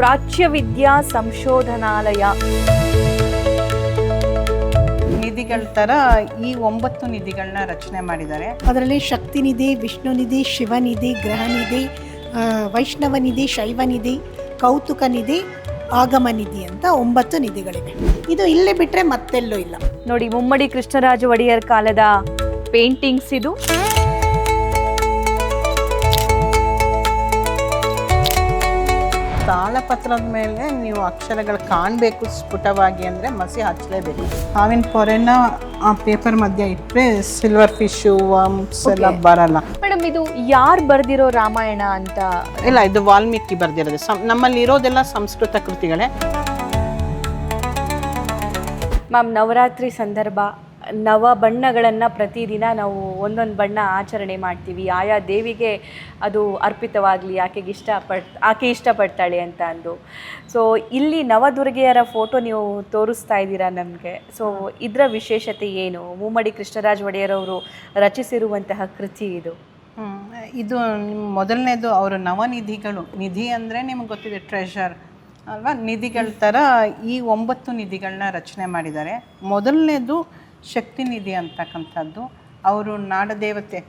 ಪ್ರಾಚ್ಯ ವಿದ್ಯಾ ಸಂಶೋಧನಾಲಯ. ನಿಧಿಗಳ ತರ ಈ ಒಂಬತ್ತು ನಿಧಿಗಳನ್ನ ರಚನೆ ಮಾಡಿದ್ದಾರೆ. ಅದರಲ್ಲಿ ಶಕ್ತಿ ನಿಧಿ ವಿಷ್ಣು ನಿಧಿ ಶಿವನಿಧಿ ಗ್ರಹನಿಧಿ ವೈಷ್ಣವ ನಿಧಿ ಶೈವ ನಿಧಿ ಕೌತುಕ ನಿಧಿ ಆಗಮ ನಿಧಿ ಅಂತ ಒಂಬತ್ತು ನಿಧಿಗಳಿವೆ. ಇದು ಇಲ್ಲಿ ಬಿಟ್ಟರೆ ಮತ್ತೆಲ್ಲೂ ಇಲ್ಲ. ನೋಡಿ ಮುಮ್ಮಡಿ ಕೃಷ್ಣರಾಜ ಒಡೆಯರ್ ಕಾಲದ ಪೇಂಟಿಂಗ್ಸ್ ಇದು. ತಾಳಪತ್ರದ ಮೇಲೆ ನೀವು ಅಕ್ಷರಗಳು ಕಾಣಬೇಕು ಸ್ಫುಟವಾಗಿ ಅಂದರೆ ಮಸಿ ಹಚ್ಚಲೇಬೇಕು. ಹಾವಿನ ಪೊರೆನ ಆ ಪೇಪರ್ ಮಧ್ಯೆ ಇಟ್ಟರೆ ಸಿಲ್ವರ್ ಫಿಶು ವರ್ಮ್ಸ್ ಎಲ್ಲ ಬರಲ್ಲ. ಮೇಡಮ್ ಇದು ಯಾರು ಬರೆದಿರೋ ರಾಮಾಯಣ ಅಂತ? ಇಲ್ಲ ಇದು ವಾಲ್ಮೀಕಿ ಬರ್ದಿರೋದು. ಸಂ ನಮ್ಮಲ್ಲಿ ಇರೋದೆಲ್ಲ ಸಂಸ್ಕೃತ ಕೃತಿಗಳೇ. ಮ್ಯಾಮ್ ನವರಾತ್ರಿ ಸಂದರ್ಭ. ನವ ಬಣ್ಣಗಳನ್ನು ಪ್ರತಿದಿನ ನಾವು ಒಂದೊಂದು ಬಣ್ಣ ಆಚರಣೆ ಮಾಡ್ತೀವಿ. ಆಯಾ ದೇವಿಗೆ ಅದು ಅರ್ಪಿತವಾಗಲಿ, ಆಕೆಗೆ ಇಷ್ಟಪಟ್ ಆಕೆ ಇಷ್ಟಪಡ್ತಾಳೆ ಅಂತ ಅಂದು. ಸೊ ಇಲ್ಲಿ ನವದುರ್ಗೆಯರ ಫೋಟೋ ನೀವು ತೋರಿಸ್ತಾ ಇದ್ದೀರಾ ನಮಗೆ? ಸೊ ಇದರ ವಿಶೇಷತೆ ಏನು? ಮುಮ್ಮಡಿ ಕೃಷ್ಣರಾಜ ಒಡೆಯರವರು ರಚಿಸಿರುವಂತಹ ಕೃತಿ ಇದು. ಇದು ಮೊದಲನೇದು ಅವರ ನವನಿಧಿಗಳು. ನಿಧಿ ಅಂದರೆ ನಿಮ್ಗೆ ಗೊತ್ತಿದೆ ಟ್ರೆಷರ್ ಅಲ್ವಾ? ನಿಧಿಗಳ ಥರ ಈ ಒಂಬತ್ತು ನಿಧಿಗಳನ್ನ ರಚನೆ ಮಾಡಿದ್ದಾರೆ. ಮೊದಲನೇದು ಶಕ್ತಿ ನಿಧಿ ಅಂತಕ್ಕಂಥದ್ದು. ಅವರು ನಾಡದೇವತೆ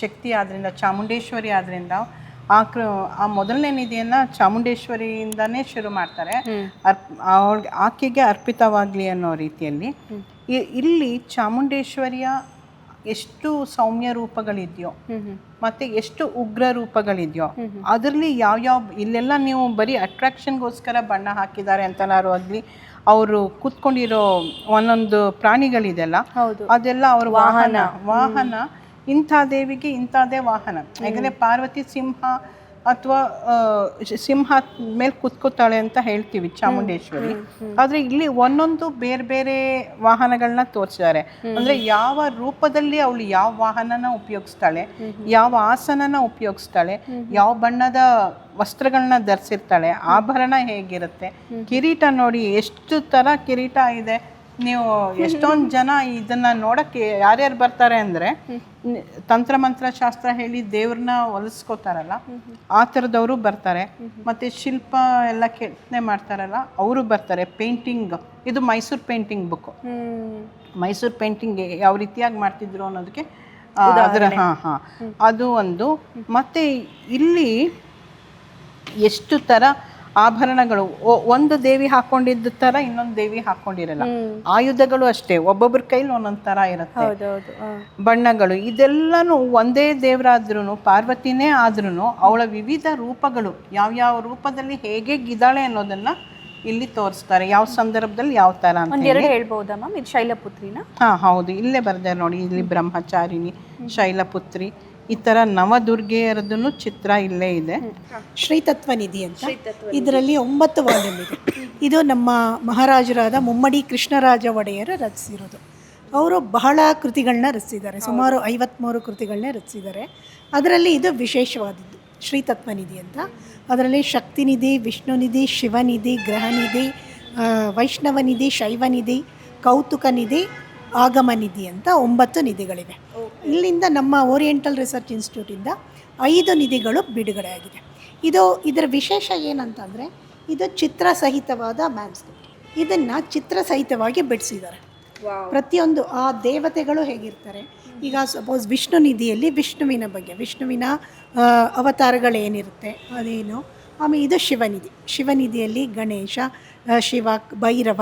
ಶಕ್ತಿ ಆದ್ದರಿಂದ ಚಾಮುಂಡೇಶ್ವರಿ ಆದ್ದರಿಂದ ಆ ಕೃ ಆ ಮೊದಲನೇ ನಿಧಿಯನ್ನು ಚಾಮುಂಡೇಶ್ವರಿಯಿಂದನೇ ಶುರು ಮಾಡ್ತಾರೆ. ಅರ್ಪ್ ಅವಳಿಗೆ ಆಕೆಗೆ ಅರ್ಪಿತವಾಗಲಿ ಅನ್ನೋ ರೀತಿಯಲ್ಲಿ ಇಲ್ಲಿ ಚಾಮುಂಡೇಶ್ವರಿಯ ಎಷ್ಟು ಸೌಮ್ಯ ರೂಪಗಳಿದೆಯೋ ಮತ್ತೆ ಎಷ್ಟು ಉಗ್ರ ರೂಪಗಳಿದೆಯೋ ಅದರಲ್ಲಿ ಯಾವ್ಯಾವ ಇಲ್ಲೆಲ್ಲ ನೀವು ಬರೀ ಅಟ್ರಾಕ್ಷನ್ಗೋಸ್ಕರ ಬಣ್ಣ ಹಾಕಿದ್ದಾರೆ ಅಂತನಾರು ಆಗಲಿ ಅವರು ಕೂತ್ಕೊಂಡಿರೋ ಒಂದೊಂದು ಪ್ರಾಣಿಗಳಿದೆಲ್ಲ ಅದೆಲ್ಲ ಅವ್ರ ವಾಹನ. ವಾಹನ ಇಂಥ ದೇವಿಗೆ ಇಂಥದ್ದೇ ವಾಹನ. ಯಾಕಂದ್ರೆ ಪಾರ್ವತಿ ಸಿಂಹ ಅಥವಾ ಸಿಂಹ ಮೇಲೆ ಕುತ್ಕೋತಾಳೆ ಅಂತ ಹೇಳ್ತೀವಿ ಚಾಮುಂಡೇಶ್ವರಿ. ಆದ್ರೆ ಇಲ್ಲಿ ಒಂದೊಂದು ಬೇರೆ ಬೇರೆ ವಾಹನಗಳನ್ನ ತೋರಿಸಿದ್ದಾರೆ. ಅಂದ್ರೆ ಯಾವ ರೂಪದಲ್ಲಿ ಅವಳು ಯಾವ ವಾಹನನ ಉಪಯೋಗಿಸ್ತಾಳೆ ಯಾವ ಆಸನನ ಉಪಯೋಗಿಸ್ತಾಳೆ ಯಾವ ಬಣ್ಣದ ವಸ್ತ್ರಗಳನ್ನ ಧರಿಸಿರ್ತಾಳೆ ಆಭರಣ ಹೇಗಿರುತ್ತೆ ಕಿರೀಟ ನೋಡಿ ಎಷ್ಟು ಥರ ಕಿರೀಟ ಇದೆ. ನೀವು ಎಷ್ಟೊಂದು ಜನ ಇದನ್ನ ನೋಡಕ್ಕೆ ಯಾರ್ಯಾರು ಬರ್ತಾರೆ ಅಂದ್ರೆ ತಂತ್ರ ಮಂತ್ರ ಶಾಸ್ತ್ರ ಹೇಳಿ ದೇವ್ರನ್ನ ಒಲಿಸ್ಕೋತಾರಲ್ಲ ಆ ಥರದವರು ಬರ್ತಾರೆ. ಮತ್ತೆ ಶಿಲ್ಪ ಎಲ್ಲ ಕೆತ್ತನೆ ಮಾಡ್ತಾರಲ್ಲ ಅವರು ಬರ್ತಾರೆ. ಪೇಂಟಿಂಗ್ ಇದು Mysuru painting book Mysuru painting ಯಾವ ರೀತಿಯಾಗಿ ಮಾಡ್ತಿದ್ರು ಅನ್ನೋದಕ್ಕೆ ಅದರ ಹಾ ಹಾ. ಅದು ಒಂದು. ಮತ್ತೆ ಇಲ್ಲಿ ಎಷ್ಟು ತರ ಆಭರಣಗಳು ಒಂದು ದೇವಿ ಹಾಕೊಂಡಿದ್ದ ತರ ಇನ್ನೊಂದು ದೇವಿ ಹಾಕೊಂಡಿರಲ್ಲ. ಆಯುಧಗಳು ಅಷ್ಟೇ ಒಬ್ಬೊಬ್ಬರ ಕೈಲಿ ಒಂದೊಂದ್ ತರ ಇರುತ್ತೆ. ಬಣ್ಣಗಳು ಇದೆಲ್ಲಾನು ಒಂದೇ ದೇವರಾದ್ರೂ ಪಾರ್ವತಿನೇ ಆದ್ರೂ ಅವಳ ವಿವಿಧ ರೂಪಗಳು ಯಾವ್ಯಾವ ರೂಪದಲ್ಲಿ ಹೇಗೆ ಗಿದಾಳೆ ಅನ್ನೋದನ್ನ ಇಲ್ಲಿ ತೋರಿಸ್ತಾರೆ. ಯಾವ ಸಂದರ್ಭದಲ್ಲಿ ಯಾವ ತರ ಅಂತ ಒಂದೆರಡು ಹೇಳ್ಬೋದಾ ಮ್ಯಾಮ್? ಇದು ಶೈಲಪುತ್ರಿನ? ಹಾ ಹೌದು. ಇಲ್ಲೇ ಬರ್ದಾರೆ ನೋಡಿ ಇಲ್ಲಿ ಬ್ರಹ್ಮಚಾರಿಣಿ ಶೈಲಪುತ್ರಿ. ಈ ತರ ನವದುರ್ಗೆಯರದನ್ನು ಚಿತ್ರ ಇಲ್ಲೇ ಇದೆ. ಶ್ರೀತತ್ವ ನಿಧಿ ಅಂತ. ಇದರಲ್ಲಿ ಒಂಬತ್ತು ವಾಲ್ಯೂಮ್ ಇದೆ. ಇದು ನಮ್ಮ ಮಹಾರಾಜರಾದ ಮುಮ್ಮಡಿ ಕೃಷ್ಣರಾಜ ಒಡೆಯರು ರಚಿಸಿರೋದು. ಅವರು ಬಹಳ ಕೃತಿಗಳನ್ನ ರಚಿಸಿದ್ದಾರೆ. ಸುಮಾರು ಐವತ್ತ್ಮೂರು ಕೃತಿಗಳನ್ನೇ ರಚಿಸಿದ್ದಾರೆ. ಅದರಲ್ಲಿ ಇದು ವಿಶೇಷವಾದದ್ದು ಶ್ರೀತತ್ವ ನಿಧಿ ಅಂತ. ಅದರಲ್ಲಿ ಶಕ್ತಿ ನಿಧಿ ವಿಷ್ಣು ನಿಧಿ ಶಿವನಿಧಿ ಗ್ರಹನಿಧಿ ಶೈವನಿಧಿ ಕೌತುಕ ನಿಧಿ ಆಗಮ ನಿಧಿ ಅಂತ ಒಂಬತ್ತು ನಿಧಿಗಳಿವೆ. ಇಲ್ಲಿಂದ ನಮ್ಮ ಓರಿಯೆಂಟಲ್ ರಿಸರ್ಚ್ ಇನ್ಸ್ಟಿಟ್ಯೂಟಿಂದ ಐದು ನಿಧಿಗಳು ಬಿಡುಗಡೆ ಆಗಿದೆ ಇದು ಇದರ ವಿಶೇಷ ಏನಂತಂದರೆ ಇದು ಚಿತ್ರ ಸಹಿತವಾದ ಮ್ಯಾನ್ಸ್ಕ್ರಿಪ್ಟ್ ಇದನ್ನು ಚಿತ್ರ ಸಹಿತವಾಗಿ ಬಿಡಿಸಿದ್ದಾರೆ ಪ್ರತಿಯೊಂದು ಆ ದೇವತೆಗಳು ಹೇಗಿರ್ತಾರೆ? ಈಗ ಸಪೋಸ್ ವಿಷ್ಣು ನಿಧಿಯಲ್ಲಿ ವಿಷ್ಣುವಿನ ಬಗ್ಗೆ ವಿಷ್ಣುವಿನ ಅವತಾರಗಳೇನಿರುತ್ತೆ ಅದೇನು? ಆಮೇಲೆ ಇದು ಶಿವನಿಧಿ. ಶಿವನಿಧಿಯಲ್ಲಿ ಗಣೇಶ ಶಿವ ಭೈರವ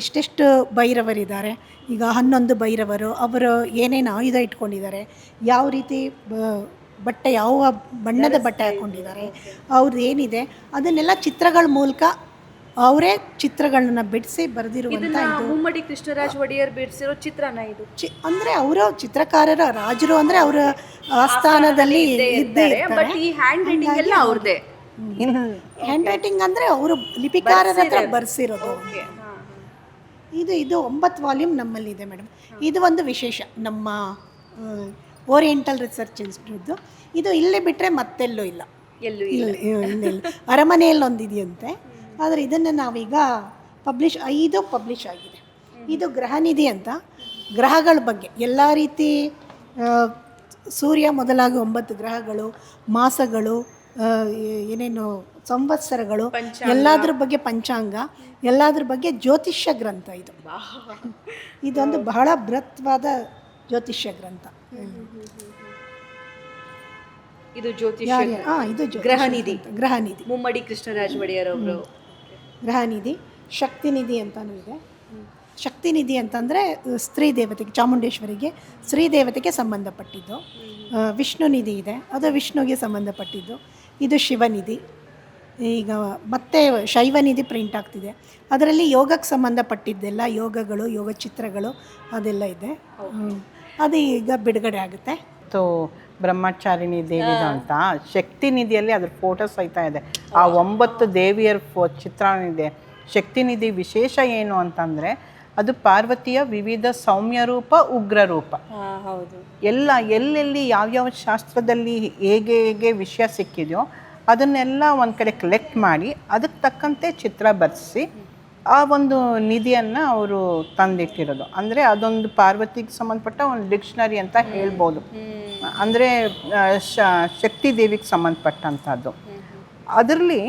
ಎಷ್ಟೆಷ್ಟು ಭೈರವರಿದ್ದಾರೆ. ಈಗ ಹನ್ನೊಂದು ಭೈರವರು ಅವರು ಏನೇನು ಆಯುಧ ಇಟ್ಕೊಂಡಿದ್ದಾರೆ. ಯಾವ ರೀತಿ ಬಟ್ಟೆ ಯಾವ ಬಣ್ಣದ ಬಟ್ಟೆ ಹಾಕ್ಕೊಂಡಿದ್ದಾರೆ ಅವ್ರದ್ದು ಏನಿದೆ ಅದನ್ನೆಲ್ಲ ಚಿತ್ರಗಳ ಮೂಲಕ ಅವರೇ ಚಿತ್ರಗಳನ್ನ ಬಿಡಿಸಿ ಬರೆದಿರುವಂಥ ಇದು. ಮುಮ್ಮಡಿ ಕೃಷ್ಣರಾಜ್ ಒಡೆಯರ್ ಬಿಡಿಸಿರೋ ಚಿತ್ರನ ಇದು. ಚಿ ಅಂದರೆ ಅವರು ಚಿತ್ರಕಾರರ ರಾಜರು ಅಂದರೆ ಅವರ ಆಸ್ಥಾನದಲ್ಲಿ ಇದ್ದೇ ಇರ್ತಾರೆ ಬಟ್ ಈ ಹ್ಯಾಂಡ್ ರೈಟಿಂಗ್ ಎಲ್ಲ ಅವ್ರದ್ದೇ ಹ್ಯಾಂಡ್ ರೈಟಿಂಗ್ ಅಂದರೆ ಅವರು ಲಿಪಿಕಾರರ ಹತ್ರ ಬರ್ಸಿರೋದು. ಇದು ಇದು ಒಂಬತ್ತು ವಾಲ್ಯೂಮ್ ನಮ್ಮಲ್ಲಿದೆ ಮೇಡಮ್ ಇದು ಒಂದು ವಿಶೇಷ ನಮ್ಮ ಓರಿಯೆಂಟಲ್ ರಿಸರ್ಚ್ ಇನ್ಸ್ಟಿಟ್ಯೂಟ್ದು ಇದು ಇಲ್ಲಿ ಬಿಟ್ಟರೆ ಮತ್ತೆಲ್ಲೂ ಇಲ್ಲ. ಎಲ್ಲೂ ಇಲ್ಲ. ಅರಮನೆಯಲ್ಲಿ ಒಂದಿದೆಯಂತೆ ಆದರೆ ಇದನ್ನು ನಾವೀಗ ಪಬ್ಲಿಷ್ ಐದು ಪಬ್ಲಿಷ್ ಆಗಿದೆ. ಇದು ಗ್ರಹನಿಧಿ ಅಂತ. ಗ್ರಹಗಳ ಬಗ್ಗೆ ಎಲ್ಲ ರೀತಿ ಸೂರ್ಯ ಮೊದಲಾಗಿ ಒಂಬತ್ತು ಗ್ರಹಗಳು ಮಾಸಗಳು ಏನೇನು ಸಂವತ್ಸರಗಳು ಎಲ್ಲದ್ರ ಬಗ್ಗೆ ಪಂಚಾಂಗ ಎಲ್ಲದ್ರ ಬಗ್ಗೆ ಜ್ಯೋತಿಷ್ಯ ಗ್ರಂಥ ಇದು. ಇದೊಂದು ಬಹಳ ಬೃಹತ್ವಾದ ಜ್ಯೋತಿಷ್ಯ ಗ್ರಂಥ. ಇದು ಜ್ಯೋತಿಷ್ಯ ಇದು ಗ್ರಹನಿಧಿ. ಗ್ರಹನಿಧಿ. ಮುಮ್ಮಡಿ ಕೃಷ್ಣರಾಜ ಒಡೆಯರ್ ಅವರು ಗ್ರಹನಿಧಿ ಶಕ್ತಿನಿಧಿ ಅಂತಲೂ ಇದೆ. ಶಕ್ತಿನಿಧಿ ಅಂತಂದರೆ ಸ್ತ್ರೀ ದೇವತೆಗೆ ಚಾಮುಂಡೇಶ್ವರಿಗೆ ಸ್ತ್ರೀ ದೇವತೆಗೆ ಸಂಬಂಧಪಟ್ಟಿದ್ದು. ಆ, ವಿಷ್ಣು ನಿಧಿ ಇದೆ. ಅದು ವಿಷ್ಣುಗೆ ಸಂಬಂಧಪಟ್ಟಿದ್ದು. ಇದು ಶಿವನಿಧಿ. ಈಗ ಮತ್ತೆ ಶೈವನಿಧಿ ಪ್ರಿಂಟ್ ಆಗ್ತಿದೆ. ಅದರಲ್ಲಿ ಯೋಗಕ್ಕೆ ಸಂಬಂಧಪಟ್ಟಿದ್ದೆಲ್ಲ ಯೋಗಗಳು ಯೋಗ ಚಿತ್ರಗಳು ಅದೆಲ್ಲ ಇದೆ. ಅದು ಈಗ ಬಿಡುಗಡೆ ಆಗುತ್ತೆ. ಮತ್ತು ಬ್ರಹ್ಮಚಾರಿಣಿ ದೇವಿದು ಅಂತ ಶಕ್ತಿ ನಿಧಿಯಲ್ಲಿ ಅದ್ರ ಫೋಟೋ ಸಹಿತ ಇದೆ. ಆ ಒಂಬತ್ತು ದೇವಿಯರ ಫೋ ಚಿತ್ರಣ ಇದೆ. ಶಕ್ತಿ ನಿಧಿ ವಿಶೇಷ ಏನು ಅಂತಂದರೆ ಅದು ಪಾರ್ವತಿಯ ವಿವಿಧ ಸೌಮ್ಯ ರೂಪ ಉಗ್ರ ರೂಪ. ಹೌದು. ಎಲ್ಲ ಎಲ್ಲೆಲ್ಲಿ ಯಾವ್ಯಾವ ಶಾಸ್ತ್ರದಲ್ಲಿ ಹೇಗೆ ಹೇಗೆ ವಿಷಯ ಸಿಕ್ಕಿದೆಯೋ ಅದನ್ನೆಲ್ಲ ಒಂದು ಕಡೆ ಕಲೆಕ್ಟ್ ಮಾಡಿ ಅದಕ್ಕೆ ತಕ್ಕಂತೆ ಚಿತ್ರ ಬರೆಸಿ, ಆ ಒಂದು ನಿಧಿಯನ್ನು ಅವರು ತಂದಿಟ್ಟಿರೋದು. ಅಂದರೆ ಅದೊಂದು ಪಾರ್ವತಿಗೆ ಸಂಬಂಧಪಟ್ಟ ಒಂದು ಡಿಕ್ಷನರಿ ಅಂತ ಹೇಳ್ಬೋದು. ಅಂದರೆ ಶಕ್ತಿ ದೇವಿಗೆ ಸಂಬಂಧಪಟ್ಟಂಥದ್ದು. ಅದರಲ್ಲಿ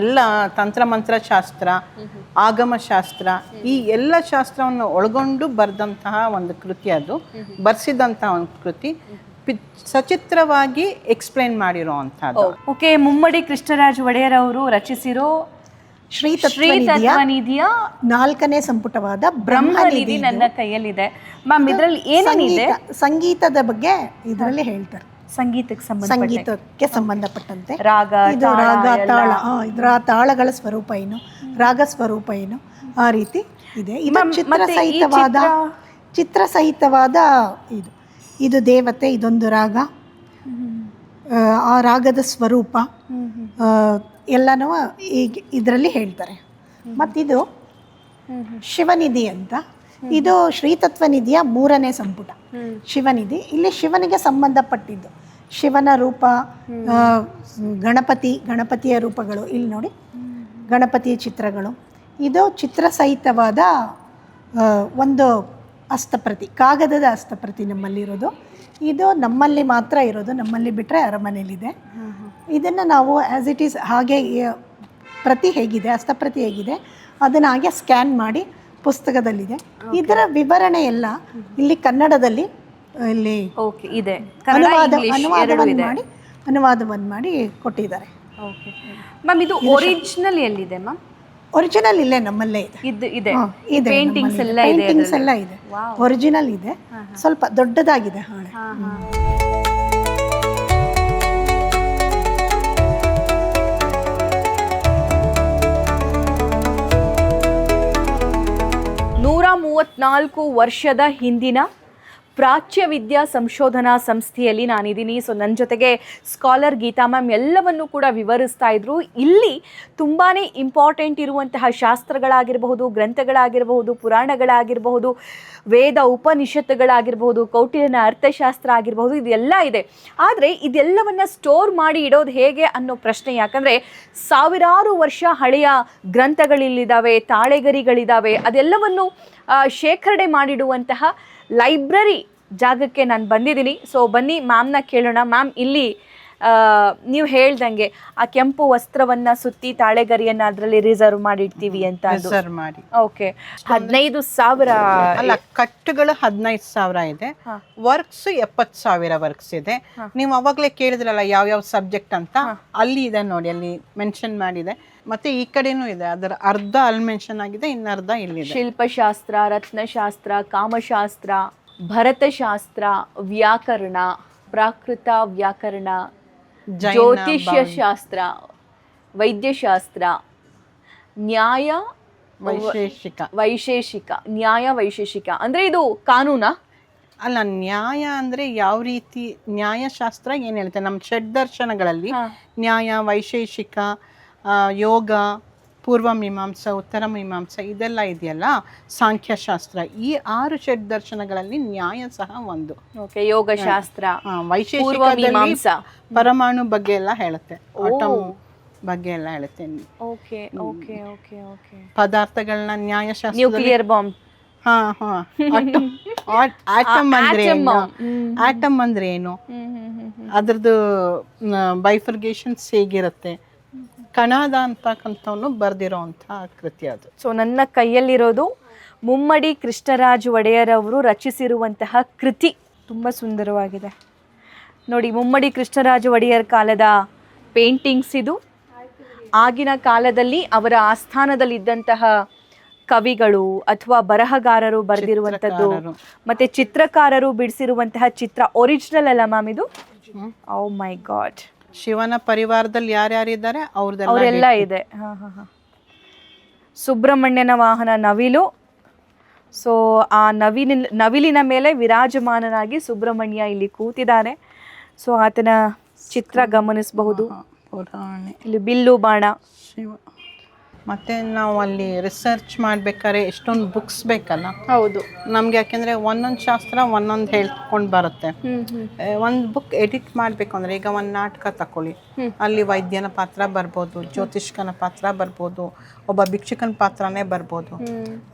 ಎಲ್ಲ ತಂತ್ರಮಂತ್ರ ಶಾಸ್ತ್ರ ಆಗಮಶಾಸ್ತ್ರ ಈ ಎಲ್ಲ ಶಾಸ್ತ್ರವನ್ನು ಒಳಗೊಂಡು ಬರೆದಂತಹ ಒಂದು ಕೃತಿ ಅದು. ಬರೆಸಿದಂತಹ ಒಂದು ಕೃತಿ. ಸಚಿತ್ರವಾಗಿ ಎಕ್ಸ್ಪ್ಲೈನ್ ಮಾಡಿರೋ ಅಂಥದ್ದು. ಓಕೆ ಮುಮ್ಮಡಿ ಕೃಷ್ಣರಾಜ್ ಒಡೆಯರ್ ಅವರು ರಚಿಸಿರೋ ಶ್ರೀ ತತ್ವನಿಧಿಯ ನಾಲ್ಕನೇ ಸಂಪುಟವಾದ ಬ್ರಹ್ಮನಿಧಿ ನನ್ನ ಕೈಯಲ್ಲಿದೆ. ಮ್ಯಾಮ್ ಇದರಲ್ಲಿ ಏನೇನಿದೆ? ಸಂಗೀತ ಸಂಗೀತದ ಬಗ್ಗೆ ಇದರಲ್ಲಿ ಹೇಳ್ತಾರೆ. ಸಂಗೀತಕ್ಕೆ ಸಂಬಂಧ ಸಂಗೀತಕ್ಕೆ ಸಂಬಂಧಪಟ್ಟಂತೆ. ರಾಗ ಇದು ರಾಗ ತಾಳ ಇದ್ರ ಇದರ ತಾಳಗಳ ಸ್ವರೂಪ ಏನು? ರಾಗ ಸ್ವರೂಪ ಏನು? ಆ ರೀತಿ ಇದೆ. ಇದು ಚಿತ್ರ ಸಹಿತವಾದ ಚಿತ್ರ ಸಹಿತವಾದ ಇದು. ಇದು ದೇವತೆ ಇದೊಂದು ರಾಗ. ಆ, ರಾಗದ ಸ್ವರೂಪ ಎಲ್ಲನೂ ಈಗ ಇದರಲ್ಲಿ ಹೇಳ್ತಾರೆ. ಮತ್ತಿದು ಶಿವನಿಧಿ ಅಂತ. ಇದು ಶ್ರೀತತ್ವನಿಧಿಯ ಮೂರನೇ ಸಂಪುಟ. ಶಿವನಿಧಿ. ಇಲ್ಲಿ ಶಿವನಿಗೆ ಸಂಬಂಧಪಟ್ಟಿದ್ದು. ಶಿವನ ರೂಪ ಗಣಪತಿ ಗಣಪತಿಯ ರೂಪಗಳು. ಇಲ್ಲಿ ನೋಡಿ. ಗಣಪತಿಯ ಚಿತ್ರಗಳು. ಇದು ಚಿತ್ರಸಹಿತವಾದ ಒಂದು ಹಸ್ತಪ್ರತಿ ಕಾಗದದ ಹಸ್ತಪ್ರತಿ ನಮ್ಮಲ್ಲಿರೋದು. ಇದು ನಮ್ಮಲ್ಲಿ ಮಾತ್ರ ಇರೋದು ನಮ್ಮಲ್ಲಿ ಬಿಟ್ಟರೆ ಅರಮನೆಯಲ್ಲಿದೆ. ಇದನ್ನು ನಾವು ಆ್ಯಸ್ ಇಟ್ ಈಸ್ ಹಾಗೆ ಪ್ರತಿ ಹೇಗಿದೆ ಹಸ್ತಪ್ರತಿ ಹೇಗಿದೆ ಅದನ್ನು ಹಾಗೆ ಸ್ಕ್ಯಾನ್ ಮಾಡಿ ಪುಸ್ತಕದಲ್ಲಿದೆ. ಇದರ ವಿವರಣೆ ಎಲ್ಲ ಇಲ್ಲಿ ಕನ್ನಡದಲ್ಲಿ ಇಲ್ಲಿ ಓಕೆ ಇದೆ. ಅನುವಾದ ಅನುವಾದವನ್ನು ಮಾಡಿ ಅನುವಾದವನ್ನು ಮಾಡಿ ಕೊಟ್ಟಿದ್ದಾರೆ. ಓಕೆ ಮ್ಯಾಮ್ ಇದು ಒರಿಜಿನಲ್ ಎಲ್ಲಿದೆ ಮ್ಯಾಮ್ ಒರಿಜಿನಲ್ ಇಲ್ಲೇ ನಮ್ಮಲ್ಲೇ ಇದೆ. ಇದು ಪೇಂಟಿಂಗ್ಸ್ ಎಲ್ಲ ಇದೆ ಪೇಂಟಿಂಗ್ಸ್ ಎಲ್ಲ ಇದೆ. ಒರಿಜಿನಲ್ ಇದೆ. ಸ್ವಲ್ಪ ದೊಡ್ಡದಾಗಿದೆ ಹಾಳೆ. ನೂರ ಮೂವತ್ನಾಲ್ಕು ವರ್ಷದ ಹಿಂದಿನ ಪ್ರಾಚ್ಯ ವಿದ್ಯಾ ಸಂಶೋಧನಾ ಸಂಸ್ಥೆಯಲ್ಲಿ ನಾನಿದ್ದೀನಿ. ಸೊ ನನ್ನ ಜೊತೆಗೆ ಸ್ಕಾಲರ್ ಗೀತಾ ಮ್ಯಾಮ್ ಎಲ್ಲವನ್ನು ಕೂಡ ವಿವರಿಸ್ತಾ ಇದ್ರು. ಇಲ್ಲಿ ತುಂಬಾ ಇಂಪಾರ್ಟೆಂಟ್ ಇರುವಂತಹ ಶಾಸ್ತ್ರಗಳಾಗಿರಬಹುದು, ಗ್ರಂಥಗಳಾಗಿರಬಹುದು, ಪುರಾಣಗಳಾಗಿರಬಹುದು, ವೇದ ಉಪನಿಷತ್ತುಗಳಾಗಿರಬಹುದು, ಕೌಟಿಲ್ಯನ ಅರ್ಥಶಾಸ್ತ್ರ ಆಗಿರಬಹುದು, ಇದೆಲ್ಲ ಇದೆ. ಆದರೆ ಇದೆಲ್ಲವನ್ನ ಸ್ಟೋರ್ ಮಾಡಿ ಇಡೋದು ಹೇಗೆ ಅನ್ನೋ ಪ್ರಶ್ನೆ, ಯಾಕಂದರೆ ಸಾವಿರಾರು ವರ್ಷ ಹಳೆಯ ಗ್ರಂಥಗಳಿಲ್ಲಿದ್ದಾವೆ, ತಾಳೆಗರಿಗಳಿದ್ದಾವೆ, ಅದೆಲ್ಲವನ್ನು ಶೇಖರಣೆ ಮಾಡಿಡುವಂತಹ ಲೈಬ್ರರಿ ಜಾಗಕ್ಕೆ ನಾನು ಬಂದಿದ್ದೀನಿ. ಸೊ ಬನ್ನಿ ಮ್ಯಾಮ್ನ ಕೇಳೋಣ. ಮ್ಯಾಮ್ ಇಲ್ಲಿ ನೀವು ಹೇಳ್ದಂಗೆ ಆ ಕೆಂಪು ವಸ್ತ್ರವನ್ನ ಸುತ್ತಿ ತಾಳೆಗರಿಯನ್ನ ಅದರಲ್ಲಿ ರಿಸರ್ವ್ ಮಾಡಿಡ್ತೀವಿ ಅಂತ ಅದು. ರಿಸರ್ವ್ ಮಾಡಿ. ಓಕೆ ಹದಿನೈದು ಸಾವಿರ ಅಲ್ಲ ಕಟ್ಟುಗಳು ಹದಿನೈದು ಸಾವಿರ ಇದೆ. ವರ್ಕ್ಸ್ ಎಪ್ಪತ್ತು ಸಾವಿರ ವರ್ಕ್ಸ್ ಇದೆ. ನೀವು ಅವಾಗಲೇ ಕೇಳಿದ್ರಲ್ಲ ಯಾವ ಯಾವ ಸಬ್ಜೆಕ್ಟ್ ಅಂತ ಅಲ್ಲಿ ಇದೆ ನೋಡಿ ಅಲ್ಲಿ ಮೆನ್ಷನ್ ಮಾಡಿದೆ. ಮತ್ತೆ ಈ ಕಡೆನೂ ಇದೆ. ಅದರ ಅರ್ಧ ಅಲ್ಲಿ ಮೆನ್ಷನ್ ಆಗಿದೆ ಇನ್ನರ್ಧ ಅರ್ಧ ಇಲ್ಲಿದೆ ಶಿಲ್ಪಶಾಸ್ತ್ರ ರತ್ನಶಾಸ್ತ್ರ ಕಾಮಶಾಸ್ತ್ರ ಭರತಶಾಸ್ತ್ರ ವ್ಯಾಕರಣ ಪ್ರಾಕೃತ ವ್ಯಾಕರಣ ಜ್ಯೋತಿಷ್ಯ ಶಾಸ್ತ್ರ ವೈದ್ಯಶಾಸ್ತ್ರ ನ್ಯಾಯ ವೈಶೇಷಿಕ. ವೈಶೇಷಿಕ ನ್ಯಾಯ ವೈಶೇಷಿಕ. ಅಂದ್ರೆ ಇದು ಕಾನೂನಾ? ಅಲ್ಲ ನ್ಯಾಯ ಅಂದ್ರೆ ಯಾವ ರೀತಿ ನ್ಯಾಯಶಾಸ್ತ್ರ ಏನ್ ಹೇಳುತ್ತೆ ನಮ್ಮ ಷಡ್ ದರ್ಶನಗಳಲ್ಲಿ ನ್ಯಾಯ ವೈಶೇಷಿಕ ಯೋಗ ಪೂರ್ವ ಮೀಮಾಂಸ ಉತ್ತರ ಮೀಮಾಂಸ ಇದೆಲ್ಲ ಇದೆಯಲ್ಲ? ಸಾಂಖ್ಯಶಾಸ್ತ್ರ. ಈ ಆರು ಷಡ್ ದರ್ಶನಗಳಲ್ಲಿ ನ್ಯಾಯ ಸಹ ಒಂದು. ಓಕೆ ಯೋಗಶಾಸ್ತ್ರ. ಮೀಮಾಂಸ. ಪರಮಾಣು ಬಗ್ಗೆ ಎಲ್ಲ ಹೇಳುತ್ತೆ. ಆಟಮ್ ಬಗ್ಗೆ ಎಲ್ಲ ಹೇಳುತ್ತೆ. Okay okay okay okay. ಪದಾರ್ಥಗಳನ್ನ ನ್ಯಾಯಶಾಸ್ತ್ರ ನ್ಯೂಕ್ಲಿಯರ್ ಬಾಂಬ್ ಆಟಮ್ ಅಂದ್ರೆ ಆಟಮ್ ಅಂದ್ರೆ ಏನು? ಅದ್ರದ್ದು ಬೈಫರ್ಗೇಷನ್ಸ್ ಹೇಗಿರುತ್ತೆ? ಕಣಾದ ಅಂತಕ್ಕಂಥವನು ಬರೆದಿರೋವಂಥ ಕೃತಿ ಅದು. ಸೊ ನನ್ನ ಕೈಯಲ್ಲಿರೋದು ಮುಮ್ಮಡಿ ಕೃಷ್ಣರಾಜ ಒಡೆಯರ್ ಅವರು ರಚಿಸಿರುವಂತಹ ಕೃತಿ ತುಂಬ ಸುಂದರವಾಗಿದೆ. ನೋಡಿ ಮುಮ್ಮಡಿ ಕೃಷ್ಣರಾಜ ಒಡೆಯರ್ ಕಾಲದ ಪೇಂಟಿಂಗ್ಸ್ ಇದು. ಆಗಿನ ಕಾಲದಲ್ಲಿ ಅವರ ಆಸ್ಥಾನದಲ್ಲಿದ್ದಂತಹ ಕವಿಗಳು ಅಥವಾ ಬರಹಗಾರರು ಬರೆದಿರುವಂಥದ್ದು ಮತ್ತೆ ಚಿತ್ರಕಾರರು ಬಿಡಿಸಿರುವಂತಹ ಚಿತ್ರ ಒರಿಜಿನಲ್ ಅಲ್ಲ ಮ್ಯಾಮ್ ಇದು? ಓ ಮೈ ಗಾಡ್ ಶಿವನ ಪರಿವಾರದಲ್ಲಿ ಯಾರ್ಯಾರಿದ್ದಾರೆ ಅವ್ರದ್ದೆಲ್ಲ ಅವರೆಲ್ಲ ಇದೆ. ಹಾಂ ಹಾಂ ಹಾಂ. ಸುಬ್ರಹ್ಮಣ್ಯನ ವಾಹನ ನವಿಲು. ಸೊ ಆ ನವಿಲಿನ ನವಿಲಿನ ಮೇಲೆ ವಿರಾಜಮಾನನಾಗಿ ಸುಬ್ರಹ್ಮಣ್ಯ ಇಲ್ಲಿ ಕೂತಿದ್ದಾರೆ. ಸೊ ಆತನ ಚಿತ್ರ ಗಮನಿಸಬಹುದು. ಪುರಾಣಿ. ಇಲ್ಲಿ ಬಿಲ್ಲು ಬಾಣ. ಶಿವ. ಮತ್ತೆ ನಾವು ಅಲ್ಲಿ ರಿಸರ್ಚ್ ಮಾಡ್ಬೇಕಾದ್ರೆ ಎಷ್ಟೊಂದು ಬುಕ್ಸ್ ಬೇಕಲ್ಲ? ಹೌದು. ನಮ್ಗೆ ಯಾಕೆಂದ್ರೆ ಒಂದೊಂದು ಶಾಸ್ತ್ರ ಒಂದೊಂದು ಹೇಳ್ಕೊಂಡು ಬರುತ್ತೆ. ಒಂದು ಬುಕ್ ಎಡಿಟ್ ಮಾಡಬೇಕು ಅಂದ್ರೆ ಈಗ ಒಂದು ನಾಟಕ ತಕೊಳ್ಳಿ. ಅಲ್ಲಿ ವೈದ್ಯನ ಪಾತ್ರ ಬರ್ಬೋದು ಜ್ಯೋತಿಷ್ಕನ ಪಾತ್ರ ಬರ್ಬೋದು ಒಬ್ಬ ಭಿಕ್ಷುಕನ ಪಾತ್ರನೇ ಬರ್ಬೋದು.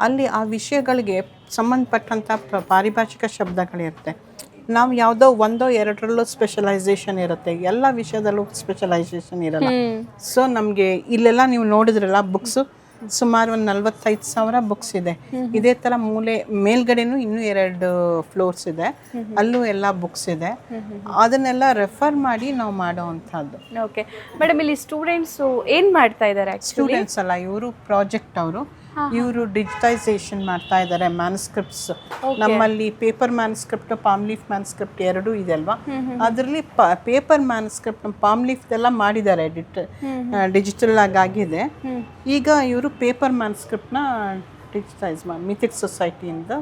ಅಲ್ಲಿ ಆ ವಿಷಯಗಳಿಗೆ ಸಂಬಂಧಪಟ್ಟಂಥ ಪ್ರ- ಪಾರಿಭಾಷಿಕ ಶಬ್ದಗಳಿರುತ್ತೆ. ನಾವು ಯಾವುದೋ ಒಂದೋ ಎರಡರಲ್ಲೂ ಸ್ಪೆಷಲೈಸೇಷನ್ ಇರುತ್ತೆ. ಎಲ್ಲ ವಿಷಯದಲ್ಲೂ ಸ್ಪೆಷಲೈಸೇಷನ್ ಇರಲ್ಲ. ಸೊ ನಮಗೆ ಇಲ್ಲೆಲ್ಲ ನೀವು ನೋಡಿದ್ರಲ್ಲ ಬುಕ್ಸು ಸುಮಾರು ಒಂದು ನಲ್ವತ್ತೈದು ಸಾವಿರ ಬುಕ್ಸ್ ಇದೆ. ಇದೇ ತರ ಮೂಲೆ ಮೇಲ್ಗಡೆನೂ ಇನ್ನೂ ಎರಡು ಫ್ಲೋರ್ಸ್ ಇದೆ. ಅಲ್ಲೂ ಎಲ್ಲ ಬುಕ್ಸ್ ಇದೆ. ಅದನ್ನೆಲ್ಲ ರೆಫರ್ ಮಾಡಿ ನಾವು ಮಾಡೋ ಅಂಥದ್ದು. ಓಕೆ ಮೇಡಮ್ ಇಲ್ಲಿ ಸ್ಟೂಡೆಂಟ್ಸು ಏನು ಮಾಡ್ತಾ ಇದ್ದಾರೆ ಸ್ಟೂಡೆಂಟ್ಸ್ ಅಲ್ಲ ಇವರು ಪ್ರಾಜೆಕ್ಟ್ ಅವರು. ಇವರು ಡಿಜಿಟೈಸೇಷನ್ ಮಾಡ್ತಾ ಇದ್ದಾರೆ ಮ್ಯಾನ್ಸ್ಕ್ರಿಪ್ಟ್ಸ್ ನಮ್ಮಲ್ಲಿ paper manuscript palm leaf manuscript ಎರಡೂ ಇದೆ ಅಲ್ವಾ? ಅದರಲ್ಲಿ ಪೇಪರ್ ಮ್ಯಾನ್ಸ್ಕ್ರಿಪ್ಟ್ ಪಾಮ್ ಲೀಫ್ ಎಲ್ಲ ಮಾಡಿದ್ದಾರೆ ಎಡಿಟ್ ಡಿಜಿಟಲ್ ಆಗಿ ಆಗಿದೆ ಈಗ ಇವರು ಪೇಪರ್ ಮ್ಯಾನ್ಸ್ಕ್ರಿಪ್ಟ್ನ ಡಿಜಿಟೈಸ್ ಮಾಡಿ ಮಿಥಿಕ್ ಸೊಸೈಟಿಯಿಂದ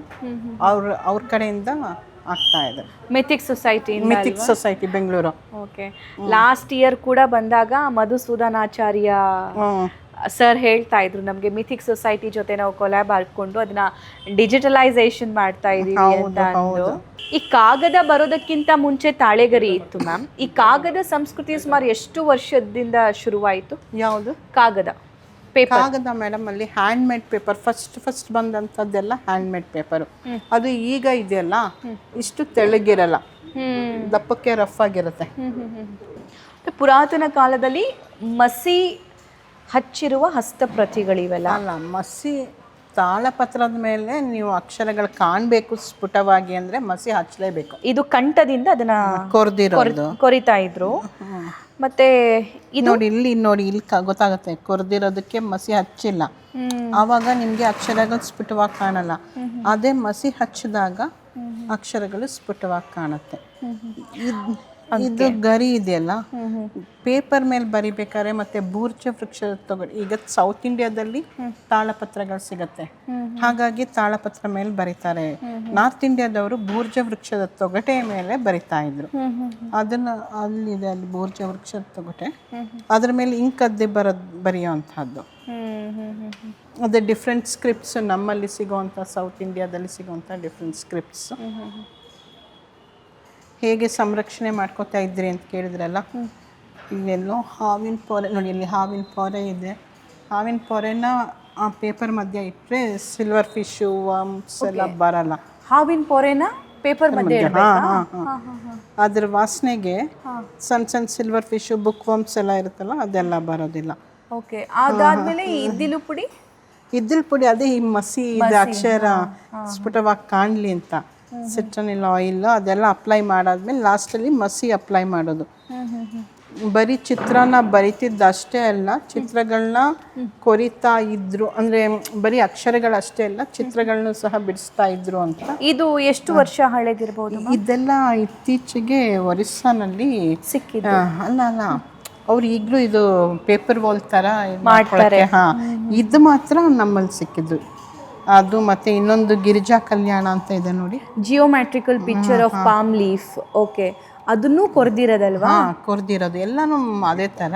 ಅವ್ರ ಅವ್ರ ಕಡೆಯಿಂದ ಆಗ್ತಾ ಇದೆ. Mythic society mythic society Bengaluru okay last year ಕೂಡ ಬಂದಾಗ ಮಧುಸೂದನಾಚಾರ್ಯ. ಸರ್ ಹೇಳ್ತಾ ಇದ್ರು ನಮಗೆ ಮಿಥಿಕ್ ಸೊಸೈಟಿ ಜೊತೆ ನಾವು ಕೊಲ್ಯಾಬ್ ಹಾಕೊಂಡು ಅದನ್ನ ಡಿಜಿಟಲೈಸೇಷನ್ ಮಾಡ್ತಾ ಇದೀವಿ ಅಂತ ಅಂದು ಈ ಕಾಗದ ಬರೋದಕ್ಕಿಂತ ಮುಂಚೆ ತಾಳೆಗರಿ ಇತ್ತು ಮ್ಯಾಮ್. ಈ ಕಾಗದ ಸಂಸ್ಕೃತಿ ಸುಮಾರು ಎಷ್ಟು ವರ್ಷದಿಂದ ಶುರುವಾಯಿತು? ಯಾವುದು? ಕಾಗದ ಪೇಪರ್ ಕಾಗದ ಮೇಡಮ್ ಅಲ್ಲಿ hand made paper first first ಬಂದಂತದ್ದೆಲ್ಲ hand made paper ಅದು ಈಗ ಇದೆಯಲ್ಲ ಇಷ್ಟು ತೆಳಗಿರಲ್ಲ. ದಪ್ಪಕ್ಕೆ ರಫ್ ಆಗಿರುತ್ತೆ. ಪುರಾತನ ಕಾಲದಲ್ಲಿ ಮಸಿ ಹಚ್ಚಿರುವ ಹಸ್ತಪ್ರತಿಗಳಿವೆಲ್ಲ. ಅಲ್ಲ ಮಸಿ ತಾಳಪತ್ರದ ಮೇಲೆ ನೀವು ಅಕ್ಷರಗಳು ಕಾಣಬೇಕು ಸ್ಫುಟವಾಗಿ ಅಂದರೆ ಮಸಿ ಹಚ್ಚಲೇಬೇಕು. ಇದು ಕಂಠದಿಂದ ಅದನ್ನ ಕೊರ್ದಿರೋದು. ಕೊರಿತಾ ಇದ್ರು. ಮತ್ತೆ ಇದು ನೋಡಿ ಇಲ್ಲಿ ನೋಡಿ ಇಲ್ಲಿ ಗೊತ್ತಾಗುತ್ತೆ. ಕೊರ್ದಿರೋದಕ್ಕೆ ಮಸಿ ಹಚ್ಚಿಲ್ಲ. ಆವಾಗ ನಿಮಗೆ ಅಕ್ಷರಗಳು ಸ್ಫುಟವಾಗಿ ಕಾಣಲ್ಲ. ಅದೇ ಮಸಿ ಹಚ್ಚಿದಾಗ ಅಕ್ಷರಗಳು ಸ್ಫುಟವಾಗಿ ಕಾಣುತ್ತೆ. ಇದ್- ಇದು ಗರಿ ಇದೆಯಲ್ಲ? ಪೇಪರ್ ಮೇಲೆ ಬರಿಬೇಕಾದ್ರೆ ಮತ್ತೆ ಬೂರ್ಜ ವೃಕ್ಷ ತಗೊಳ್ಳಿ. ಈಗ ಸೌತ್ ಇಂಡಿಯಾದಲ್ಲಿ ತಾಳಪತ್ರಗಳು ಸಿಗತ್ತೆ. ಹಾಗಾಗಿ ತಾಳಪತ್ರ ಮೇಲೆ ಬರೀತಾರೆ. ನಾರ್ತ್ ಇಂಡಿಯಾದವರು ಬೂರ್ಜ ವೃಕ್ಷದ ತೊಗಟೆ ಮೇಲೆ ಬರಿತಾ ಇದ್ರು. ಅದನ್ನ ಅಲ್ಲಿದೆ ಅಲ್ಲಿ ಬೂರ್ಜ ವೃಕ್ಷದ ತೊಗಟೆ. ಅದ್ರ ಮೇಲೆ ಇಂಕ್ ಅದ್ದೆ ಬರೋದ್ ಬರೆಯೋವಂಥದ್ದು. ಅದೇ ಡಿಫ್ರೆಂಟ್ ಸ್ಕ್ರಿಪ್ಟ್ಸ್ ನಮ್ಮಲ್ಲಿ ಸಿಗುವಂತ ಸೌತ್ ಇಂಡಿಯಾದಲ್ಲಿ ಸಿಗುವಂತ ಡಿಫ್ರೆಂಟ್ ಸ್ಕ್ರಿಪ್ಟ್ಸ್ ಹೇಗೆ ಸಂರಕ್ಷಣೆ ಮಾಡ್ಕೋತಾ ಇದ್ರಿ ಅಂತ ಕೇಳಿದ್ರಲ್ಲ? ಇಲ್ಲೆಲ್ಲೋ ಹಾವಿನ ಪೊರೆ ನೋಡಿ ಇಲ್ಲಿ ಹಾವಿನ ಪೊರೆ ಇದೆ. ಹಾವಿನ ಪೊರೆನ ಆ ಪೇಪರ್ ಮಧ್ಯೆ ಇಟ್ಟರೆ ಸಿಲ್ವರ್ ಫಿಶು ವಾಮ್ಸ್ ಎಲ್ಲ ಬರಲ್ಲ. ಹಾವಿನ ಪೊರೆನ ಪೇಪರ್ ಮಧ್ಯೆ ಹಾ ಹಾ ಹಾ. ಅದ್ರ ವಾಸನೆಗೆ ಸಣ್ಣ ಸಣ್ಣ ಸಿಲ್ವರ್ ಫಿಶು ಬುಕ್ ವಾಮ್ಸ್ ಎಲ್ಲ ಇರುತ್ತಲ್ಲ ಅದೆಲ್ಲ ಬರೋದಿಲ್ಲ. ಓಕೆ ಅದಾದ್ಮೇಲೆ ಇದ್ದಿಲು ಪುಡಿ? ಇದ್ದಿಲ್ ಪುಡಿ ಅದೇ ಈ ಮಸಿ ಇದೆ ಅಕ್ಷರ ಸ್ಫುಟವಾಗಿ ಕಾಣಲಿ ಅಂತ. ಸಿಟ್ರನಿಲ್ ಆಯಿಲ್ ಅದೆಲ್ಲ ಅಪ್ಲೈ ಮಾಡಾದ್ಮೇಲೆ ಲಾಸ್ಟಲ್ಲಿ ಮಸಿ ಅಪ್ಲೈ ಮಾಡೋದು. ಬರೀ ಚಿತ್ರನ ಬರಿತಿದ್ದಷ್ಟೇ ಅಲ್ಲ ಚಿತ್ರಗಳನ್ನ ಕೊರಿತಾ ಇದ್ರು ಅಂದ್ರೆ ಬರೀ ಅಕ್ಷರಗಳಷ್ಟೇ ಅಲ್ಲ ಚಿತ್ರಗಳನ್ನೂ ಸಹ ಬಿಡಿಸ್ತಾ ಇದ್ರು ಅಂತ. ಇದು ಎಷ್ಟು ವರ್ಷ ಹಳೆದಿರಬಹುದು ಇದೆಲ್ಲ ಇತ್ತೀಚೆಗೆ ಒರಿಸ್ಸಾನಲ್ಲಿ ಸಿಕ್ಕಿದ್ದು. ಆ, ಅಲ್ಲ ಅಲ್ಲ ಅವ್ರು ಈಗಲೂ ಇದು ಪೇಪರ್ ವಾಲ್ ತರ ಮಾಡ್ತಾರೆ. ಹಾ ಇದು ಮಾತ್ರ ನಮ್ಮಲ್ಲಿ ಸಿಕ್ಕಿದ್ದು. ಅದು ಮತ್ತೆ ಇನ್ನೊಂದು ಗಿರಿಜಾ ಕಲ್ಯಾಣ ಅಂತ ಇದೆ ನೋಡಿ. Geometrical picture of palm leaf okay ಅದನ್ನು ಕೊರ್ದಿರೋದಲ್ವಾ? ಹಾ ಕೊರ್ದಿರೋದು. ಎಲ್ಲಾನು ಅದೇ ಥರ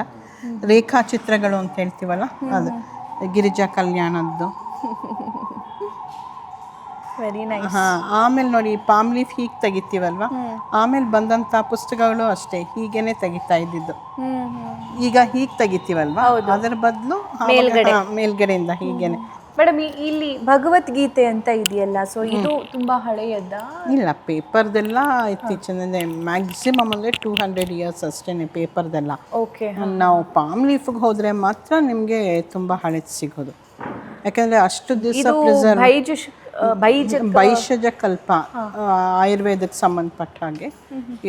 ರೇಖಾಚಿತ್ರಗಳು ಅಂತ ಹೇಳ್ತೀವಲ್ಲ ಅದು. ಗಿರಿಜಾ ಕಲ್ಯಾಣದ್ದು. ವೆರಿ ನೈಸ್ ಹಾ ಆಮೇಲೆ ನೋಡಿ ಪಾಮ್ ಲೀಫ್ ಹೀಗೆ ತೆಗಿತೀವಲ್ವಾ? ಆಮೇಲೆ ಬಂದಂತ ಪುಸ್ತಕಗಳು ಅಷ್ಟೇ ಹೀಗೇನೆ ತೆಗಿತಾ ಇದ್ದಿದ್ದು. ಈಗ ಹೀಗೆ ತೆಗಿತೀವಲ್ವಾ? ಅದರ ಬದಲು ಮೇಲ್ಗಡೆಯಿಂದ ಹೀಗೇನೆ. ಮೇಡಮ್ ಇಲ್ಲಿ ಭಗವದ್ಗೀತೆ ಅಂತ ಇದೆಯಲ್ಲ ಸೊ ಇದು ತುಂಬಾ ಹಳೆಯದ? ಇಲ್ಲ ಪೇಪರ್ದೆಲ್ಲ ಇತ್ತೀಚಿನ ಮ್ಯಾಕ್ಸಿಮಮ್ ಅಂದ್ರೆ ಟೂ ಹಂಡ್ರೆಡ್ ಇಯರ್ಸ್ ಅಷ್ಟೇ ಪೇಪರ್ದೆಲ್ಲ. ಓಕೆ ನಾವು ಪಾಮ್ ಲೀಫ್ಗೆ ಹೋದರೆ ಮಾತ್ರ ನಿಮಗೆ ತುಂಬಾ ಹಳೆದು ಸಿಗೋದು. ಯಾಕಂದ್ರೆ ಅಷ್ಟು ದಿವಸ ಪ್ರಿಸರ್ವ್ ಬೈಜ ಕಲ್ಪ ಆಯುರ್ವೇದಕ್ಕೆ ಸಂಬಂಧಪಟ್ಟ ಹಾಗೆ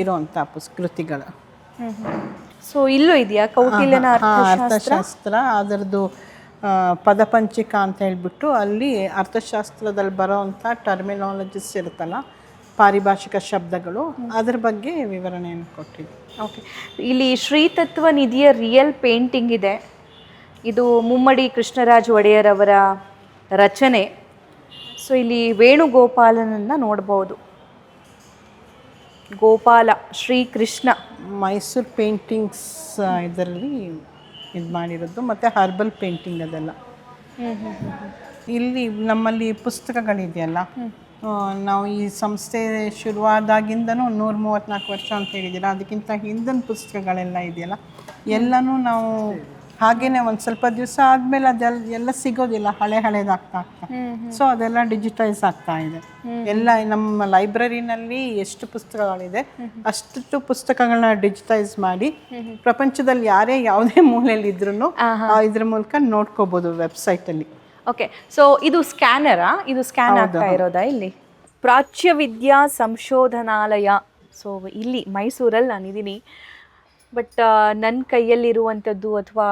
ಇರುವಂತ ಪುಸ್ ಕೃತಿಗಳು. ಸೊ ಇಲ್ಲೂ ಇದೆಯಾ? ಕೌಟಿಲ್ಯನ ಅರ್ಥಶಾಸ್ತ್ರ ಅದರದ್ದು ಪದಪಂಚಿಕ ಅಂತ ಹೇಳ್ಬಿಟ್ಟು ಅಲ್ಲಿ ಅರ್ಥಶಾಸ್ತ್ರದಲ್ಲಿ ಬರೋವಂಥ ಟರ್ಮಿನಾಲಜಿಸ್ ಇರುತ್ತಲ್ಲ ಪಾರಿಭಾಷಿಕ ಶಬ್ದಗಳು ಅದ್ರ ಬಗ್ಗೆ ವಿವರಣೆಯನ್ನು ಕೊಟ್ಟಿದ್ದೆ ಓಕೆ ಇಲ್ಲಿ ಶ್ರೀತತ್ವ ನಿಧಿಯ ರಿಯಲ್ ಪೇಂಟಿಂಗ್ ಇದೆ. ಇದು ಮುಮ್ಮಡಿ ಕೃಷ್ಣರಾಜ್ ಒಡೆಯರ್ ಅವರ ರಚನೆ. ಸೊ ಇಲ್ಲಿ ವೇಣುಗೋಪಾಲನನ್ನು ನೋಡಬಹುದು ಗೋಪಾಲ ಶ್ರೀಕೃಷ್ಣ. ಮೈಸೂರು ಪೇಂಟಿಂಗ್ಸ್ ಇದರಲ್ಲಿ ಇದು ಮಾಡಿರೋದು ಮತ್ತು ಹರ್ಬಲ್ ಪೇಂಟಿಂಗ್ ಅದೆಲ್ಲ. ಇಲ್ಲಿ ನಮ್ಮಲ್ಲಿ ಪುಸ್ತಕಗಳಿದೆಯಲ್ಲ ನಾವು ಈ ಸಂಸ್ಥೆ ಶುರುವಾದಾಗಿಂದನೂ ನೂರ ಮೂವತ್ತ್ನಾಲ್ಕು ವರ್ಷ ಅಂತ ಹೇಳಿದ್ದೀರಾ ಅದಕ್ಕಿಂತ ಹಿಂದಿನ ಪುಸ್ತಕಗಳೆಲ್ಲ ಇದೆಯಲ್ಲ ಎಲ್ಲನೂ ನಾವು ಹಾಗೇನೆ ಒಂದು ಸ್ವಲ್ಪ ದಿವಸ ಆದಮೇಲೆ ಅದೆಲ್ಲ ಎಲ್ಲ ಸಿಗೋದಿಲ್ಲ ಹಳೆ ಹಳೇದಾಗ್ತಾ ಆಗ್ತಾ. ಸೊ ಅದೆಲ್ಲ ಡಿಜಿಟೈಸ್ ಆಗ್ತಾ ಇದೆ. ಎಲ್ಲ ನಮ್ಮ ಲೈಬ್ರರಿನಲ್ಲಿ ಎಷ್ಟು ಪುಸ್ತಕಗಳಿದೆ ಅಷ್ಟು ಪುಸ್ತಕಗಳನ್ನ ಡಿಜಿಟೈಸ್ ಮಾಡಿ ಪ್ರಪಂಚದಲ್ಲಿ ಯಾರೇ ಯಾವುದೇ ಮೂಲೆಯಲ್ಲಿ ಇದ್ರೂ ಇದ್ರ ಮೂಲಕ ನೋಡ್ಕೋಬೋದು ವೆಬ್ಸೈಟಲ್ಲಿ ಓಕೆ ಸೊ ಇದು ಸ್ಕ್ಯಾನರಾ ಇದು ಸ್ಕ್ಯಾನ್ ಆಗ್ತಾ ಇರೋದಾ ಇಲ್ಲಿ? ಪ್ರಾಚ್ಯ ವಿದ್ಯಾ ಸಂಶೋಧನಾಲಯ. ಸೊ ಇಲ್ಲಿ ಮೈಸೂರಲ್ಲಿ ನಾನಿದ್ದೀನಿ. ಬಟ್ ನನ್ನ ಕೈಯಲ್ಲಿರುವಂಥದ್ದು ಅಥವಾ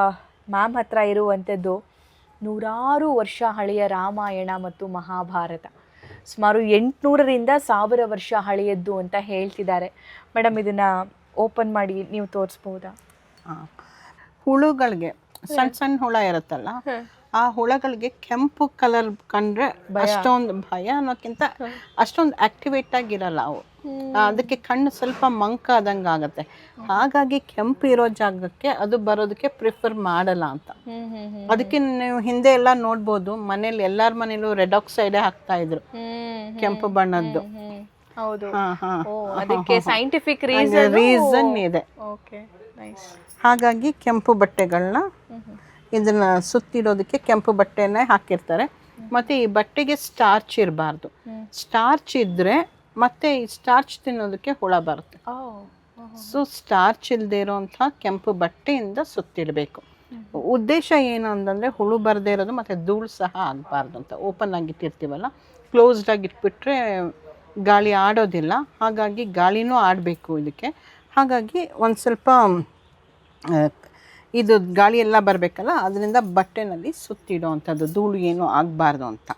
ಮ್ಯಾಮ್ ಹತ್ರ ಇರುವಂಥದ್ದು ನೂರಾರು ವರ್ಷ ಹಳೆಯ ರಾಮಾಯಣ ಮತ್ತು ಮಹಾಭಾರತ. ಸುಮಾರು ಎಂಟುನೂರರಿಂದ ಸಾವಿರ ವರ್ಷ ಹಳೆಯದ್ದು ಅಂತ ಹೇಳ್ತಿದ್ದಾರೆ. ಮೇಡಮ್ ಇದನ್ನು ಓಪನ್ ಮಾಡಿ ನೀವು ತೋರಿಸ್ಬೋದಾ? ಹುಳುಗಳಿಗೆ ಸಣ್ಣ ಸಣ್ಣ ಹುಳ ಇರುತ್ತಲ್ಲ ಆ ಹುಳಗಳಿಗೆ ಕೆಂಪು ಕಲರ್ ಕಂಡ್ರೆ ಅಷ್ಟೊಂದು ಭಯ ಅನ್ನೋಕ್ಕಿಂತ ಅಷ್ಟೊಂದು ಆಕ್ಟಿವೇಟ್ ಆಗಿರಲ್ಲ ಅವು. ಅದಕ್ಕೆ ಕಣ್ಣು ಸ್ವಲ್ಪ ಮಂಕ ಆದಂಗ ಆಗುತ್ತೆ. ಹಾಗಾಗಿ ಕೆಂಪು ಇರೋ ಜಾಗಕ್ಕೆ ಅದು ಬರೋದಕ್ಕೆ ಪ್ರಿಫರ್ ಮಾಡಲ್ಲ ಅಂತ. ಅದಕ್ಕೆ ನೀವು ಹಿಂದೆ ಎಲ್ಲ ನೋಡ್ಬೋದು ಮನೇಲಿ ಎಲ್ಲಾರ ಮನೇಲೂ ರೆಡ್ ಆಕ್ಸೈಡ್ ಹಾಕ್ತಾ ಇದ್ರು. ಕೆಂಪು ಬಣ್ಣದ್ದು. ಹೌದು. ಅದಕ್ಕೆ ಸೈಂಟಿಫಿಕ್ ರೀಸನ್ ರೀಸನ್ ಇದೆ. ಹಾಗಾಗಿ ಕೆಂಪು ಬಟ್ಟೆಗಳನ್ನ ಇದನ್ನ ಸುತ್ತಿಡೋದಕ್ಕೆ ಕೆಂಪು ಬಟ್ಟೆನೇ ಹಾಕಿರ್ತಾರೆ. ಮತ್ತೆ ಈ ಬಟ್ಟೆಗೆ ಸ್ಟಾರ್ಚ್ ಇರಬಾರ್ದು. ಸ್ಟಾರ್ಚ್ ಇದ್ರೆ ಮತ್ತೆ ಈ ಸ್ಟಾರ್ಚ್ ತಿನ್ನೋದಕ್ಕೆ ಹುಳ ಬರುತ್ತೆ. ಸೊ ಸ್ಟಾರ್ಚ್ ಇಲ್ಲದೆ ಇರೋಂಥ ಕೆಂಪು ಬಟ್ಟೆಯಿಂದ ಸುತ್ತಿಡಬೇಕು. ಉದ್ದೇಶ ಏನು ಅಂತಂದರೆ ಹುಳು ಬರದೇ ಇರೋದು ಮತ್ತು ಧೂಳು ಸಹ ಆಗಬಾರ್ದು ಅಂತ. ಓಪನ್ ಆಗಿ ಇಟ್ಟಿರ್ತೀವಲ್ಲ ಕ್ಲೋಸ್ಡ್ ಆಗಿ ಇಟ್ಬಿಟ್ರೆ ಗಾಳಿ ಆಡೋದಿಲ್ಲ. ಹಾಗಾಗಿ ಗಾಳಿನೂ ಆಡಬೇಕು ಇದಕ್ಕೆ. ಹಾಗಾಗಿ ಒಂದು ಸ್ವಲ್ಪ ಇದು ಗಾಳಿ ಎಲ್ಲ ಬರಬೇಕಲ್ಲ ಅದರಿಂದ ಬಟ್ಟೆನಲ್ಲಿ ಸುತ್ತಿಡೋ ಅಂಥದ್ದು ಧೂಳು ಏನೂ ಆಗಬಾರ್ದು ಅಂತ.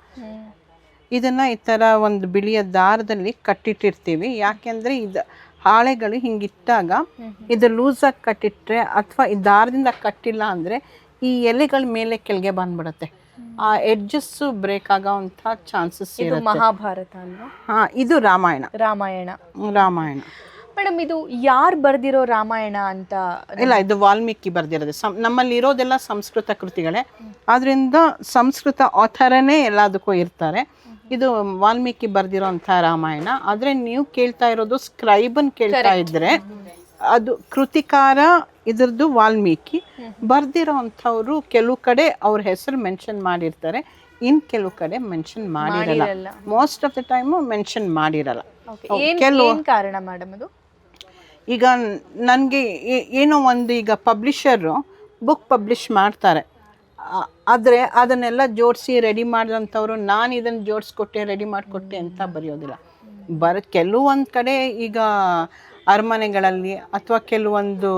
ಇದನ್ನು ಈ ಥರ ಒಂದು ಬಿಳಿಯ ದಾರದಲ್ಲಿ ಕಟ್ಟಿಟ್ಟಿರ್ತೀವಿ. ಯಾಕೆಂದರೆ ಇದು ಹಾಳೆಗಳು ಹಿಂಗಿಟ್ಟಾಗ ಇದು ಲೂಸಾಗಿ ಕಟ್ಟಿಟ್ರೆ ಅಥವಾ ಈ ದಾರದಿಂದ ಕಟ್ಟಿಲ್ಲ ಅಂದರೆ ಈ ಎಲೆಗಳ ಮೇಲೆ ಕೆಳಗೆ ಬಂದ್ಬಿಡುತ್ತೆ. ಆ ಎಡ್ಜಸ್ಸು ಬ್ರೇಕ್ ಆಗೋವಂಥ ಚಾನ್ಸಸ್ ಇದು ಮಹಾಭಾರತ ಅಲ್ವಾ? ಹಾಂ ಇದು ರಾಮಾಯಣ. ರಾಮಾಯಣ. ರಾಮಾಯಣ. ಮೇಡಮ್ ಇದು ಯಾರು ಬರ್ದಿರೋ ರಾಮಾಯಣ ಅಂತ ಇಲ್ಲ ಇದು ವಾಲ್ಮೀಕಿ ಬರ್ದಿರೋದು. ಸಂ ನಮ್ಮಲ್ಲಿ ಇರೋದೆಲ್ಲ ಸಂಸ್ಕೃತ ಕೃತಿಗಳೇ. ಆದ್ರಿಂದ ಸಂಸ್ಕೃತ ಆಥರನೇ ಎಲ್ಲದಕ್ಕೂ ಇರ್ತಾರೆ. ಇದು ವಾಲ್ಮೀಕಿ ಬರೆದಿರೋಂಥ ರಾಮಾಯಣ. ಆದರೆ ನೀವು ಕೇಳ್ತಾ ಇರೋದು ಸ್ಕ್ರೈಬನ್ ಕೇಳ್ತಾ ಇದ್ರೆ ಅದು ಕೃತಿಕಾರ ಇದ್ರದ್ದು ವಾಲ್ಮೀಕಿ. ಬರ್ದಿರೋ ಅಂಥವ್ರು ಕೆಲವು ಕಡೆ ಅವ್ರ ಹೆಸರು ಮೆನ್ಷನ್ ಮಾಡಿರ್ತಾರೆ. ಇನ್ ಕೆಲವು ಕಡೆ ಮೆನ್ಷನ್ ಮಾಡಿರಲ್ಲ. Most of the time mention ಮಾಡಿರಲ್ಲ. ಕೆಲವು ಕಾರಣ ಮೇಡಮ್ ಅದು? ಈಗ ನನಗೆ ಏನೋ ಒಂದು ಈಗ ಪಬ್ಲಿಷರು ಬುಕ್ ಪಬ್ಲಿಷ್ ಮಾಡ್ತಾರೆ. ಆದರೆ ಅದನ್ನೆಲ್ಲ ಜೋಡಿಸಿ ರೆಡಿ ಮಾಡಿದಂಥವ್ರು ನಾನು ಇದನ್ನು ಜೋಡಿಸ್ಕೊಟ್ಟೆ ರೆಡಿ ಮಾಡಿಕೊಟ್ಟೆ ಅಂತ ಬರೆಯೋದಿಲ್ಲ. ಬರ, ಕೆಲವೊಂದು ಕಡೆ ಈಗ ಅರಮನೆಗಳಲ್ಲಿ ಅಥವಾ ಕೆಲವೊಂದು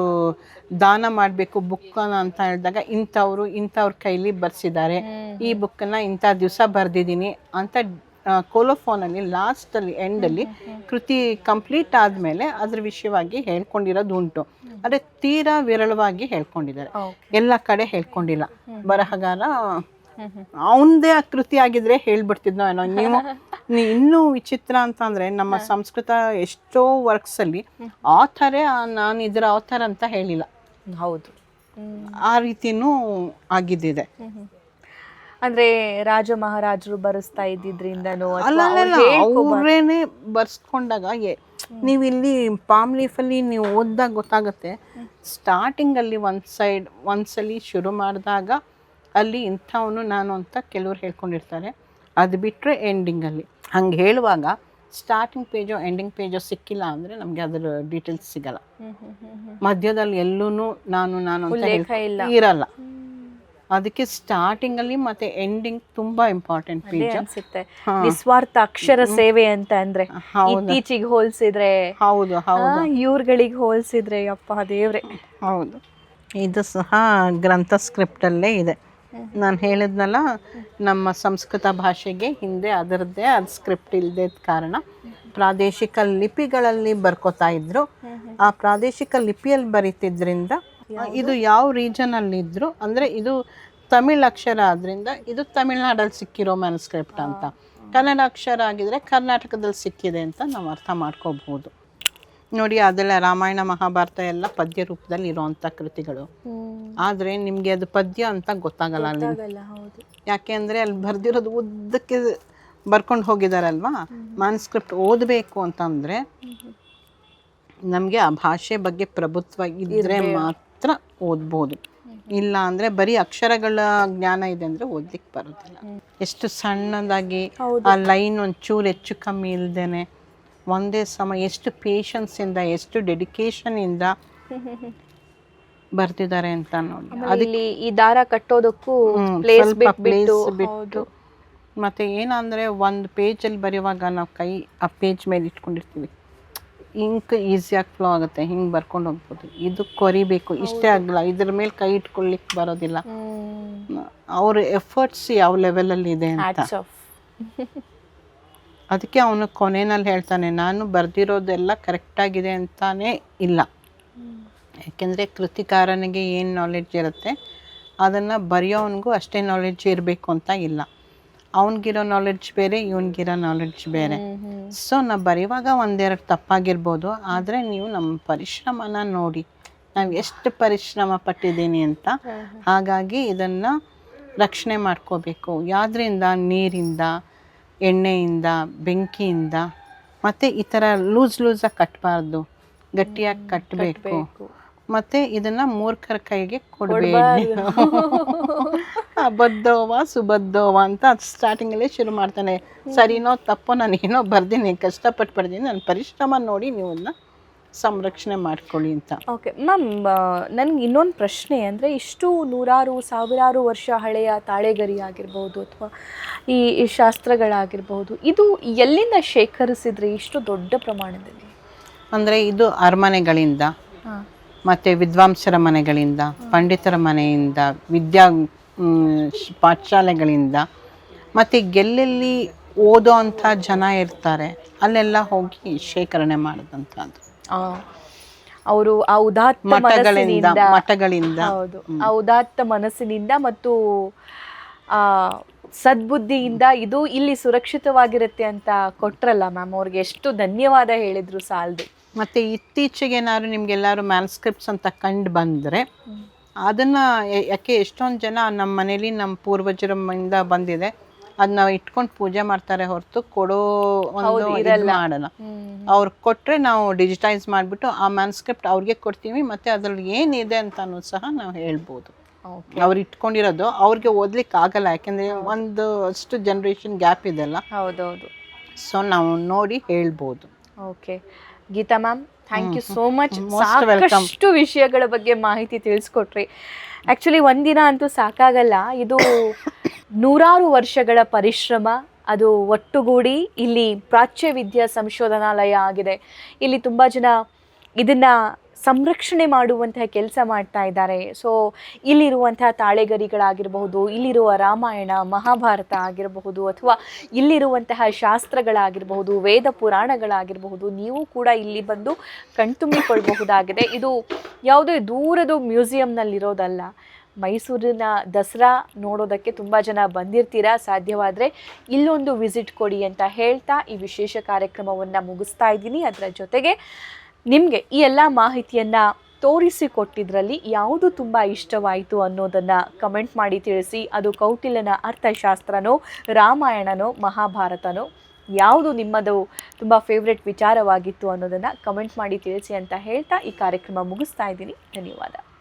ದಾನ ಮಾಡಬೇಕು ಬುಕ್ಕನ್ನ ಅಂತ ಹೇಳಿದಾಗ ಇಂಥವ್ರು, ಇಂಥವ್ರ ಕೈಲಿ ಬರ್ಸಿದ್ದಾರೆ. ಈ ಬುಕ್ಕನ್ನು ಇಂಥ ದಿವಸ ಬರೆದಿದ್ದೀನಿ ಅಂತ ಕೋಲೋಫೋನಲ್ಲಿ ಲಾಸ್ಟಲ್ಲಿ ಎಂಡಲ್ಲಿ ಕೃತಿ ಕಂಪ್ಲೀಟ್ ಆದಮೇಲೆ ಅದ್ರ ವಿಷಯವಾಗಿ ಹೇಳ್ಕೊಂಡಿರೋದು ಉಂಟು ಆದರೆ ತೀರಾ ವಿರಳವಾಗಿ ಹೇಳ್ಕೊಂಡಿದ್ದಾರೆ. ಎಲ್ಲ ಕಡೆ ಹೇಳ್ಕೊಂಡಿಲ್ಲ. ಬರಹಗಾರ ಅವನದೇ ಆ ಕೃತಿ ಆಗಿದ್ರೆ ಹೇಳ್ಬಿಡ್ತಿದ್ನೋ ಏನೋ? ನೀವು ಇನ್ನೂ ವಿಚಿತ್ರ ಅಂತ ಅಂದ್ರೆ ನಮ್ಮ ಸಂಸ್ಕೃತ ಎಷ್ಟೋ ವರ್ಕ್ಸಲ್ಲಿ ಆಥರೇ ನಾನು ಇದರ ಆಥರ್ ಅಂತ ಹೇಳಿಲ್ಲ. ಹೌದು. ಆ ರೀತಿನೂ ಆಗಿದ್ದಿದೆ. ಅಂದ್ರೆ ರಾಜ ಮಹಾರಾಜರು ಬರೆಸ್ತಾ ಇದ್ದಿದ್ರಿಂದನೋ ಅಲ್ಲ ಅಲ್ಲ ಅವರೇನೆ ಬರ್ಸ್ಕೊಂಡಾಗ ನೀವು ಇಲ್ಲಿ ಪಾಮ್ ಲೀಫಲ್ಲಿ ನೀವು ಓದಿದಾಗ ಗೊತ್ತಾಗುತ್ತೆ ಸ್ಟಾರ್ಟಿಂಗಲ್ಲಿ ಒಂದು ಸೈಡ್ ಒಂದ್ಸಲಿ ಶುರು ಮಾಡಿದಾಗ ಅಲ್ಲಿ ಇಂಥವನು ನಾನು ಅಂತ ಕೆಲವ್ರು ಹೇಳ್ಕೊಂಡಿರ್ತಾರೆ. ಅದು ಬಿಟ್ಟರೆ ಎಂಡಿಂಗಲ್ಲಿ ಹಂಗೆ ಹೇಳುವಾಗ ಸ್ಟಾರ್ಟಿಂಗ್ ಪೇಜು ಎಂಡಿಂಗ್ ಪೇಜು ಸಿಕ್ಕಿಲ್ಲ ಅಂದರೆ ನಮಗೆ ಅದರ ಡೀಟೇಲ್ಸ್ ಸಿಗಲ್ಲ. ಮಧ್ಯದಲ್ಲಿ ಎಲ್ಲೂ ನಾನು ನಾನು ಅಂತ. ಇರಲ್ಲ. ಅದಕ್ಕೆ ಸ್ಟಾರ್ಟಿಂಗಲ್ಲಿ ಮತ್ತೆ ಎಂಡಿಂಗ್ ತುಂಬಾ ಇಂಪಾರ್ಟೆಂಟ್ ಪೇಜ್ ಅನ್ಸುತ್ತೆ. ನಿಸ್ವಾರ್ಥ ಅಕ್ಷರ ಸೇವೆ ಅಂತ ಅಂದ್ರೆ. ಇತ್ತೀಚಿಗೆ ಹೋಲಿಸಿದ್ರೆ ಹೌದು ಹೌದು. ಇವ್ರಗಳಿಗೆ ಹೋಲಿಸಿದ್ರೆ ಅಪ್ಪ ದೇವ್ರೆ. ಹೌದು. ಇದು ಸಹ ಗ್ರಂಥ ಸ್ಕ್ರಿಪ್ಟಲ್ಲೇ ಇದೆ. ನಾನು ಹೇಳಿದ್ನಲ್ಲ ನಮ್ಮ ಸಂಸ್ಕೃತ ಭಾಷೆಗೆ ಹಿಂದೆ ಅದರದ್ದೇ ಅದು ಸ್ಕ್ರಿಪ್ಟ್ ಇಲ್ಲದೆ ಕಾರಣ ಪ್ರಾದೇಶಿಕ ಲಿಪಿಗಳಲ್ಲಿ ಬರ್ಕೋತಾ ಇದ್ರು. ಆ ಪ್ರಾದೇಶಿಕ ಲಿಪಿಯಲ್ಲಿ ಬರೀತಿದ್ರಿಂದ ಇದು ಯಾವ ರೀಜನಲ್ಲಿ ಇದ್ರು ಅಂದ್ರೆ ಇದು ತಮಿಳ್ ಅಕ್ಷರ ಆದ್ರಿಂದ ಇದು ತಮಿಳ್ನಾಡಲ್ಲಿ ಸಿಕ್ಕಿರೋ ಮ್ಯಾನ್ಸ್ಕ್ರಿಪ್ಟ್ ಅಂತ. ಕನ್ನಡ ಅಕ್ಷರ ಆಗಿದ್ರೆ ಕರ್ನಾಟಕದಲ್ಲಿ ಸಿಕ್ಕಿದೆ ಅಂತ ನಾವು ಅರ್ಥ ಮಾಡ್ಕೋಬಹುದು. ನೋಡಿ ಅದೆಲ್ಲ ರಾಮಾಯಣ ಮಹಾಭಾರತ ಎಲ್ಲ ಪದ್ಯ ರೂಪದಲ್ಲಿ ಇರುವಂತ ಕೃತಿಗಳು. ಆದ್ರೆ ನಿಮಗೆ ಅದು ಪದ್ಯ ಅಂತ ಗೊತ್ತಾಗಲ್ಲ ಅಲ್ಲಿ. ಯಾಕೆ ಅಂದ್ರೆ ಅಲ್ಲಿ ಬರ್ದಿರೋದು ಉದ್ದಕ್ಕೆ ಬರ್ಕೊಂಡು ಹೋಗಿದಾರಲ್ವಾ? ಮಾನ್ಸ್ಕ್ರಿಪ್ಟ್ ಓದಬೇಕು ಅಂತಂದ್ರೆ ನಮಗೆ ಆ ಭಾಷೆ ಬಗ್ಗೆ ಪ್ರಭುತ್ವ ಇದ್ರೆ ಮಾತ್ರ ಓದ್ಬೋದು. ಇಲ್ಲ ಅಂದರೆ ಬರೀ ಅಕ್ಷರಗಳ ಜ್ಞಾನ ಇದೆ ಅಂದರೆ ಓದ್ಲಿಕ್ಕೆ ಬರೋದಿಲ್ಲ. ಎಷ್ಟು ಸಣ್ಣದಾಗಿ ಆ ಲೈನ್ ಒಂಚೂರು ಹೆಚ್ಚು ಕಮ್ಮಿ ಇಲ್ದೇನೆ ಒಂದೇ ಸಮ ಎಷ್ಟು ಪೇಷನ್ಸಿಂದ ಎಷ್ಟು ಡೆಡಿಕೇಶನಿಂದ ಬರ್ತಿದ್ದಾರೆ ಅಂತ ನೋಡಿ. ಆಮೇಲೆ ಈ ದಾರ ಕಟ್ಟೋದಕ್ಕೂ ಪ್ಲೇಸ್ ಬಿಟ್ಟು ಮತ್ತೆ ಏನಂದ್ರೆ ಒಂದು ಪೇಜಲ್ಲಿ ಬರೆಯುವಾಗ ನಾವು ಕೈ ಆ ಪೇಜ್ ಮೇಲೆ ಇಟ್ಕೊಂಡಿರ್ತೀವಿ. ಇಂಕ್ ಈಸಿಯಾಗಿ ಫ್ಲೋ ಆಗುತ್ತೆ ಹಿಂಗೆ ಬರ್ಕೊಂಡು ಹೋಗ್ಬೋದು. ಇದು ಕೊರಿಬೇಕು ಇಷ್ಟೇ ಆಗಲ್ಲ ಇದ್ರ ಮೇಲೆ ಕೈ ಇಟ್ಕೊಳ್ಲಿಕ್ಕೆ ಬರೋದಿಲ್ಲ. ಅವ್ರ ಎಫರ್ಟ್ಸ್ ಯಾವ ಲೆವೆಲಲ್ಲಿ ಇದೆ ಅಂತ. ಅದಕ್ಕೆ ಅವನು ಕೊನೆಯಲ್ಲಿ ಹೇಳ್ತಾನೆ ನಾನು ಬರ್ದಿರೋದೆಲ್ಲ ಕರೆಕ್ಟಾಗಿದೆ ಅಂತಾನೇ ಇಲ್ಲ. ಯಾಕೆಂದರೆ ಕೃತಿಕಾರನಿಗೆ ಏನು ನಾಲೆಡ್ಜ್ ಇರುತ್ತೆ ಅದನ್ನು ಬರೆಯೋವನಿಗೂ ಅಷ್ಟೇ ನಾಲೆಡ್ಜ್ ಇರಬೇಕು ಅಂತ ಇಲ್ಲ. ಅವನಿಗಿರೋ ನಾಲೆಡ್ಜ್ ಬೇರೆ, ಇವನಿಗಿರೋ ನಾಲೆಡ್ಜ್ ಬೇರೆ. ಸೊ ನಾವು ಬರೆಯುವಾಗ ಒಂದೆರಡು ತಪ್ಪಾಗಿರ್ಬೋದು, ಆದರೆ ನೀವು ನಮ್ಮ ಪರಿಶ್ರಮನ ನೋಡಿ. ನಾವು ಎಷ್ಟು ಪರಿಶ್ರಮ ಪಟ್ಟಿದ್ದೀನಿ ಅಂತ. ಹಾಗಾಗಿ ಇದನ್ನು ರಕ್ಷಣೆ ಮಾಡ್ಕೋಬೇಕು. ಯಾವುದರಿಂದ ನೀರಿಂದ, ಎಣ್ಣೆಯಿಂದ, ಬೆಂಕಿಯಿಂದ, ಮತ್ತು ಈ ಥರ ಲೂಸ್ ಲೂಸಾಗಿ ಕಟ್ಟಬಾರ್ದು ಗಟ್ಟಿಯಾಗಿ ಕಟ್ಟಬೇಕು ಮತ್ತು ಇದನ್ನ ಮೂರ್ಖರ ಕೈಗೆ ಕೊಡಬೇಡಿ. ಅಬದ್ಧವ ಸುಬದ್ಧವ ಅಂತ ಸ್ಟಾರ್ಟಿಂಗ್ ಅಲ್ಲೇ ಶುರು ಮಾಡ್ತಾನೆ. ಸರಿನೋ ತಪ್ಪೋ ನಾನು ಏನೋ ಬರ್ದೀನಿ ಕಷ್ಟಪಟ್ಟು ಬರ್ದೀನಿ ನನ್ನ ಪರಿಶ್ರಮ ನೋಡಿ ನೀವು ಅದನ್ನ ಸಂರಕ್ಷಣೆ ಮಾಡ್ಕೊಳ್ಳಿ ಅಂತ. ಓಕೆ ಮ್ಯಾಮ್ ನನಗೆ ಇನ್ನೊಂದು ಪ್ರಶ್ನೆ ಅಂದರೆ ಇಷ್ಟು ನೂರಾರು ಸಾವಿರಾರು ವರ್ಷ ಹಳೆಯ ತಾಳೆಗರಿ ಆಗಿರ್ಬೋದು ಅಥವಾ ಈ ಈ ಶಾಸ್ತ್ರಗಳಾಗಿರ್ಬೋದು ಇದು ಎಲ್ಲಿಂದ ಶೇಖರಿಸಿದ್ರೆ ಇಷ್ಟು ದೊಡ್ಡ ಪ್ರಮಾಣದಲ್ಲಿ? ಅಂದರೆ ಇದು ಅರಮನೆಗಳಿಂದ. ಹಾಂ. ಮತ್ತು ವಿದ್ವಾಂಸರ ಮನೆಗಳಿಂದ ಪಂಡಿತರ ಮನೆಯಿಂದ ವಿದ್ಯಾ ಪಾಠಶಾಲೆಗಳಿಂದ ಮತ್ತು ಗೆಲ್ಲೆಲ್ಲಿ ಓದೋ ಅಂಥ ಜನ ಇರ್ತಾರೆ ಅಲ್ಲೆಲ್ಲ ಹೋಗಿ ಶೇಖರಣೆ ಮಾಡಿದಂಥದ್ದು. ಅವರು ಆ ಉದಾತ್ತ ಮಠಗಳಿಂದ ಮಠಗಳಿಂದ. ಹೌದು. ಆ ಉದಾತ್ತ ಮನಸ್ಸಿನಿಂದ ಮತ್ತು ಆ ಸದ್ಬುದ್ಧಿಯಿಂದ ಇದು ಇಲ್ಲಿ ಸುರಕ್ಷಿತವಾಗಿರುತ್ತೆ ಅಂತ ಕೊಟ್ರಲ್ಲ ಮ್ಯಾಮ್ ಅವ್ರಿಗೆ ಎಷ್ಟು ಧನ್ಯವಾದ ಹೇಳಿದ್ರು ಸಾಲದು. ಮತ್ತು ಇತ್ತೀಚೆಗೆ ಏನಾದ್ರು ನಿಮಗೆಲ್ಲರೂ ಮ್ಯಾನ್ಸ್ಕ್ರಿಪ್ಟ್ಸ್ ಅಂತ ಕಂಡು ಬಂದರೆ ಅದನ್ನು ಯಾಕೆ ಎಷ್ಟೊಂದು ಜನ ನಮ್ಮ ಮನೇಲಿ ನಮ್ಮ ಪೂರ್ವಜರ ಇಂದ ಬಂದಿದೆ ಅದನ್ನ ಇಟ್ಕೊಂಡು ಪೂಜೆ ಮಾಡ್ತಾರೆ ಹೊರತು ಕೊಡೋ ಒಂದು ಇದು ಮಾಡಲ್ಲ. ಅವ್ರು ಕೊಟ್ಟರೆ ನಾವು ಡಿಜಿಟೈಸ್ ಮಾಡಿಬಿಟ್ಟು ಆ ಮ್ಯಾನ್ಸ್ಕ್ರಿಪ್ಟ್ ಅವ್ರಿಗೆ ಕೊಡ್ತೀವಿ ಮತ್ತು ಅದ್ರಲ್ಲಿ ಏನಿದೆ ಅಂತಲೂ ಸಹ ನಾವು ಹೇಳ್ಬೋದು. ಅವ್ರು ಇಟ್ಕೊಂಡಿರೋದು ಅವ್ರಿಗೆ ಓದ್ಲಿಕ್ಕೆ ಆಗಲ್ಲ ಯಾಕೆಂದರೆ ಒಂದು ಅಷ್ಟು ಜನ್ರೇಷನ್ ಗ್ಯಾಪ್ ಇದೆಲ್ಲ. ಹೌದೌದು. ಸೊ ನಾವು ನೋಡಿ ಹೇಳ್ಬೋದು. Okay Geeta ma'am thank you so much. ಸಾಕಷ್ಟು ವಿಷಯಗಳ ಬಗ್ಗೆ ಮಾಹಿತಿ ತಿಳಿಸ್ಕೊಟ್ರಿ. ಆ್ಯಕ್ಚುಲಿ ಒಂದಿನ ಅಂತೂ ಸಾಕಾಗಲ್ಲ. ಇದು ನೂರಾರು ವರ್ಷಗಳ ಪರಿಶ್ರಮ. ಅದು ಒಟ್ಟುಗೂಡಿ ಇಲ್ಲಿ ಪ್ರಾಚ್ಯ ವಿದ್ಯಾ ಸಂಶೋಧನಾಲಯ ಆಗಿದೆ. ಇಲ್ಲಿ ತುಂಬ ಜನ ಇದನ್ನು ಸಂರಕ್ಷಣೆ ಮಾಡುವಂತಹ ಕೆಲಸ ಮಾಡ್ತಾ ಇದ್ದಾರೆ. ಸೊ ಇಲ್ಲಿರುವಂತಹ ತಾಳೆಗರಿಗಳಾಗಿರಬಹುದು, ಇಲ್ಲಿರುವ ರಾಮಾಯಣ, ಮಹಾಭಾರತ ಆಗಿರಬಹುದು ಅಥವಾ ಇಲ್ಲಿರುವಂತಹ ಶಾಸ್ತ್ರಗಳಾಗಿರಬಹುದು, ವೇದ ಪುರಾಣಗಳಾಗಿರಬಹುದು, ನೀವು ಕೂಡ ಇಲ್ಲಿ ಬಂದು ಕಣ್ತುಂಬಿಕೊಳ್ಳಬಹುದಾಗಿದೆ. ಇದು ಯಾವುದೇ ದೂರದ ಮ್ಯೂಸಿಯಂನಲ್ಲಿರೋದಲ್ಲ. ಮೈಸೂರಿನ ದಸರಾ ನೋಡೋದಕ್ಕೆ ತುಂಬ ಜನ ಬಂದಿರ್ತೀರಾ? ಸಾಧ್ಯವಾದರೆ ಇಲ್ಲೊಂದು ವಿಸಿಟ್ ಕೊಡಿ ಅಂತ ಹೇಳ್ತಾ ಈ ವಿಶೇಷ ಕಾರ್ಯಕ್ರಮವನ್ನು ಮುಗಿಸ್ತಾ ಇದ್ದೀನಿ. ಅದರ ಜೊತೆಗೆ ನಿಮಗೆ ಈ ಎಲ್ಲ ಮಾಹಿತಿಯನ್ನು ತೋರಿಸಿಕೊಟ್ಟಿದ್ರಲ್ಲಿ ಯಾವುದು ತುಂಬ ಇಷ್ಟವಾಯಿತು ಅನ್ನೋದನ್ನು ಕಮೆಂಟ್ ಮಾಡಿ ತಿಳಿಸಿ. ಅದು ಕೌಟಿಲ್ಯನ ಅರ್ಥಶಾಸ್ತ್ರನೋ, ರಾಮಾಯಣನೋ, ಮಹಾಭಾರತನೋ, ಯಾವುದು ನಿಮ್ಮದು ತುಂಬ ಫೇವ್ರೆಟ್ ವಿಚಾರವಾಗಿತ್ತು ಅನ್ನೋದನ್ನು ಕಮೆಂಟ್ ಮಾಡಿ ತಿಳಿಸಿ ಅಂತ ಹೇಳ್ತಾ ಈ ಕಾರ್ಯಕ್ರಮ ಮುಗಿಸ್ತಾ ಇದ್ದೀನಿ. ಧನ್ಯವಾದ.